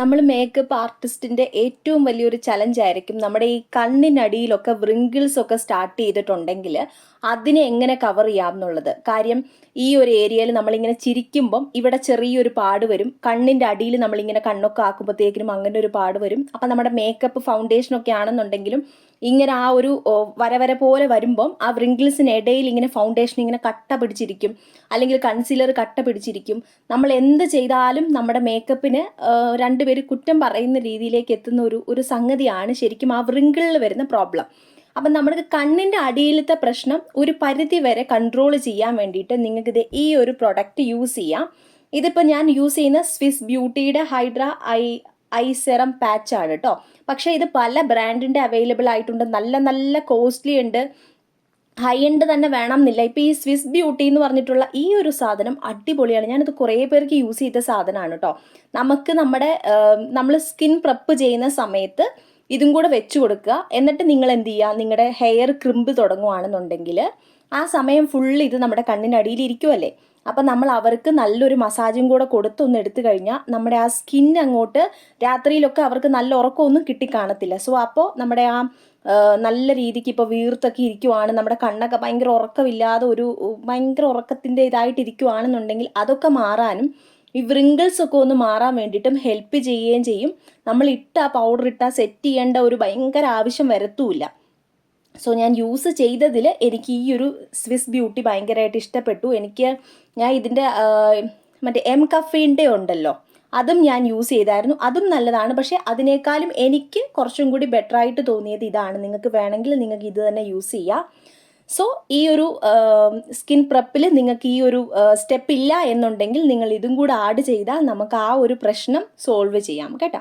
നമ്മൾ മേക്കപ്പ് ആർട്ടിസ്റ്റിന്റെ ഏറ്റവും വലിയൊരു ചലഞ്ച് ആയിരിക്കും നമ്മുടെ ഈ കണ്ണിനടിയിലൊക്കെ വ്രിങ്കിൾസ് ഒക്കെ സ്റ്റാർട്ട് ചെയ്തിട്ടുണ്ടെങ്കിൽ അതിനെ എങ്ങനെ കവർ ചെയ്യാം എന്നുള്ളത്. കാര്യം ഈ ഒരു ഏരിയയിൽ നമ്മളിങ്ങനെ ചിരിക്കുമ്പം ഇവിടെ ചെറിയൊരു പാട് വരും. കണ്ണിന്റെ അടിയിൽ നമ്മളിങ്ങനെ കണ്ണൊക്കെ ആക്കുമ്പോഴത്തേക്കിനും അങ്ങനെ ഒരു പാട് വരും. അപ്പം നമ്മുടെ മേക്കപ്പ് ഫൗണ്ടേഷനൊക്കെ ആണെന്നുണ്ടെങ്കിലും ഇങ്ങനെ ആ ഒരു ഓ, വര വര പോലെ വരുമ്പം ആ വ്രിങ്കിൾസിന് ഇടയിൽ ഇങ്ങനെ ഫൗണ്ടേഷൻ ഇങ്ങനെ കട്ട പിടിച്ചിരിക്കും. അല്ലെങ്കിൽ കൺസീലർ കട്ട പിടിച്ചിരിക്കും. നമ്മൾ എന്ത് ചെയ്താലും നമ്മുടെ മേക്കപ്പിന് രണ്ടുപേര് കുറ്റം പറയുന്ന രീതിയിലേക്ക് എത്തുന്ന ഒരു ഒരു സംഗതിയാണ് ശരിക്കും ആ വ്രിങ്കിളിൽ വരുന്ന പ്രോബ്ലം അപ്പം നമ്മുടെ കണ്ണിന്റെ അടിയിലത്തെ പ്രശ്നം ഒരു പരിധി വരെ കൺട്രോൾ ചെയ്യാൻ വേണ്ടിയിട്ട് നിങ്ങൾക്ക് ഇത് ഈ ഒരു പ്രൊഡക്റ്റ് യൂസ് ചെയ്യാം. ഇതിപ്പോൾ ഞാൻ യൂസ് ചെയ്യുന്ന Swiss ബ്യൂട്ടിയുടെ hydra eye eye serum patch ആണ് കേട്ടോ പക്ഷേ ഇത് പല ബ്രാൻഡിന്റെ അവൈലബിൾ ആയിട്ടുണ്ട്. നല്ല നല്ല കോസ്റ്റ്ലി ഉണ്ട്. ഹൈ എൻഡ് തന്നെ വേണം എന്നില്ല ഇപ്പോൾ ഈ സ്വിസ് ബ്യൂട്ടി എന്ന് പറഞ്ഞിട്ടുള്ള ഈ ഒരു സാധനം അടിപൊളിയാണ്. ഞാനിത് കുറേ പേർക്ക് യൂസ് ചെയ്ത സാധനമാണ് കേട്ടോ നമുക്ക് നമ്മുടെ നമ്മൾ സ്കിൻ പ്രപ്പ് ചെയ്യുന്ന സമയത്ത് ഇതും കൂടെ വെച്ച് കൊടുക്കുക. എന്നിട്ട് നിങ്ങൾ എന്ത് ചെയ്യുക? നിങ്ങളുടെ ഹെയർ ക്രിമ്പ് തുടങ്ങുവാണെന്നുണ്ടെങ്കിൽ ആ സമയം ഫുള്ള് ഇത് നമ്മുടെ കണ്ണിനടിയിൽ ഇരിക്കുമല്ലേ അപ്പം നമ്മൾ അവർക്ക് നല്ലൊരു മസാജും കൂടെ കൊടുത്തൊന്ന് എടുത്തു കഴിഞ്ഞാൽ നമ്മുടെ ആ സ്കിൻ അങ്ങോട്ട് രാത്രിയിലൊക്കെ അവർക്ക് നല്ല ഉറക്കമൊന്നും കിട്ടിക്കാണത്തില്ല. സോ അപ്പോൾ നമ്മുടെ ആ, നല്ല രീതിക്ക് ഇപ്പോൾ വീർത്തൊക്കെ ഇരിക്കുവാണ്. നമ്മുടെ കണ്ണൊക്കെ ഭയങ്കര ഉറക്കമില്ലാതെ ഒരു ഭയങ്കര ഉറക്കത്തിന്റെ ഇതായിട്ട് ഇരിക്കുവാണെന്നുണ്ടെങ്കിൽ അതൊക്കെ മാറാനും ഈ വ്രിങ്കിൾസ് ഒക്കെ ഒന്ന് മാറാൻ വേണ്ടിയിട്ടും ഹെൽപ്പ് ചെയ്യുകയും ചെയ്യും. നമ്മൾ ഇട്ട പൗഡർ ഇട്ട സെറ്റ് ചെയ്യേണ്ട ഒരു ഭയങ്കര ആവശ്യം വരത്തുമില്ല സോ ഞാൻ യൂസ് ചെയ്തതിൽ എനിക്ക് ഈ ഒരു സ്വിസ് ബ്യൂട്ടി ഭയങ്കരമായിട്ട് ഇഷ്ടപ്പെട്ടു. എനിക്ക് ഞാൻ ഇതിന്റെ മറ്റേ എം കഫീന്റെ ഉണ്ടല്ലോ അതും ഞാൻ യൂസ് ചെയ്തായിരുന്നു. അതും നല്ലതാണ്. പക്ഷേ അതിനേക്കാളും എനിക്ക് കുറച്ചും കൂടി ബെറ്ററായിട്ട് തോന്നിയത് ഇതാണ്. നിങ്ങൾക്ക് വേണമെങ്കിൽ നിങ്ങൾക്ക് ഇത് തന്നെ യൂസ് ചെയ്യാം. സോ ഈ ഒരു സ്കിൻ പ്രപ്പിൽ നിങ്ങൾക്ക് ഈ ഒരു സ്റ്റെപ്പ് ഇല്ല എന്നുണ്ടെങ്കിൽ നിങ്ങൾ ഇതും കൂടെ ആഡ് ചെയ്താൽ നമുക്ക് ആ ഒരു പ്രശ്നം സോൾവ് ചെയ്യാം കേട്ടോ?